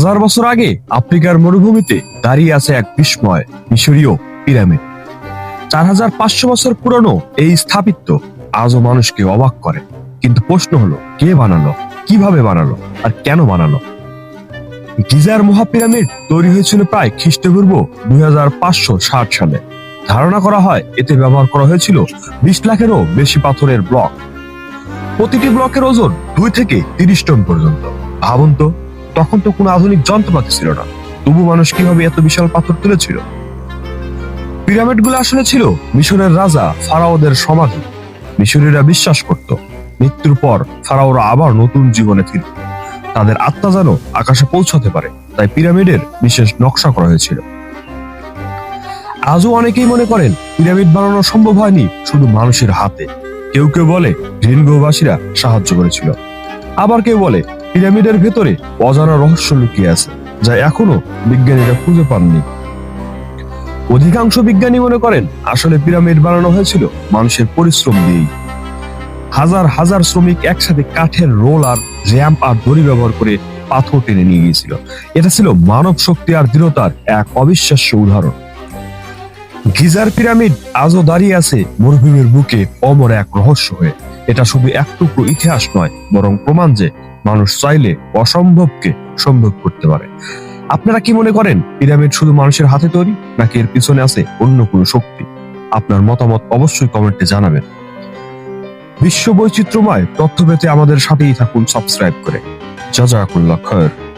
হাজার বছর আগে আফ্রিকার মরুভূমিতে দাঁড়িয়ে আছে এক বিস্ময়, মিশরীয় পিরামিড। চার হাজার পাঁচশো বছর পুরনো এই স্থাপিত্য আজও মানুষকে অবাক করে। কিন্তু প্রশ্ন হলো, কে বানালো? কীভাবে বানালো? আর কেন বানালো? গিজার মহাপিরামিড তৈরি হয়েছিল প্রায় খ্রিস্টপূর্ব দুই হাজার পাঁচশো ষাট সালে। ধারণা করা হয়, এতে ব্যবহার করা হয়েছিল বিশ লাখেরও বেশি পাথরের ব্লক। প্রতিটি ব্লকের ওজন দুই থেকে তিরিশ টন পর্যন্ত। ভাবুন তো তখন তো কোনো আধুনিক যন্ত্রপাতি ছিল না। তবু মানুষ কীভাবে এত বিশাল পাথর তুলেছিল? পিরামিডগুলো আসলে ছিল মিশরের রাজা ফারাওদের সমাধি। মিশরীরা বিশ্বাস করত, মৃত্যুর পর ফারাওরা আবার নতুন জীবনে ফিরত তাদের আত্মা যেন আকাশে পৌঁছাতে পারে, তাই পিরামিডের বিশেষ নকশা করা হয়েছিল। আজও অনেকেই মনে করেন পিরামিড বানানো সম্ভব হয়নি শুধু মানুষের হাতে। কেউ কেউ বলে গ্রিন গ্রহবাসীরা সাহায্য করেছিল। আবার কেউ বলে পিরামিডের ভেতরে অজানা রহস্য লুকিয়ে আছে, যা এখনও বিজ্ঞানীরা খুঁজে পাননি। অধিকাংশ বিজ্ঞানী মনে করেন আসলে পিরামিড বানানো হয়েছিল মানুষের পরিশ্রম দিয়েই। হাজার হাজার শ্রমিক একসাথে কাঠের রোল আর র্যাম্প আর দড়ি ব্যবহার করে পাথর টেনে নিয়ে গিয়েছিল। এটা ছিল মানব শক্তি আর দৃঢ়তার এক অবিশ্বাস্য উদাহরণ। গিজার পিরামিড আজও দাঁড়িয়ে আছে মরুভূমির বুকে অমর এক রহস্য হয়ে। এটা শুধু এক টুকরো ইতিহাস নয়, বরং প্রমাণ যে মানুষ চাইলে অসম্ভবকে সম্ভব করতে পারে। আপনারা কি মনে করেন পিরামিড শুধু মানুষের হাতে তৈরি, নাকি এর পিছনে আছে অন্য কোনো শক্তি? আপনার মতামত অবশ্যই কমেন্টে জানাবেন। বিশ্ব বৈচিত্র্যময় তথ্য পেতে আমাদের সাথেই থাকুন, সাবস্ক্রাইব করে। যা যা খয়ের।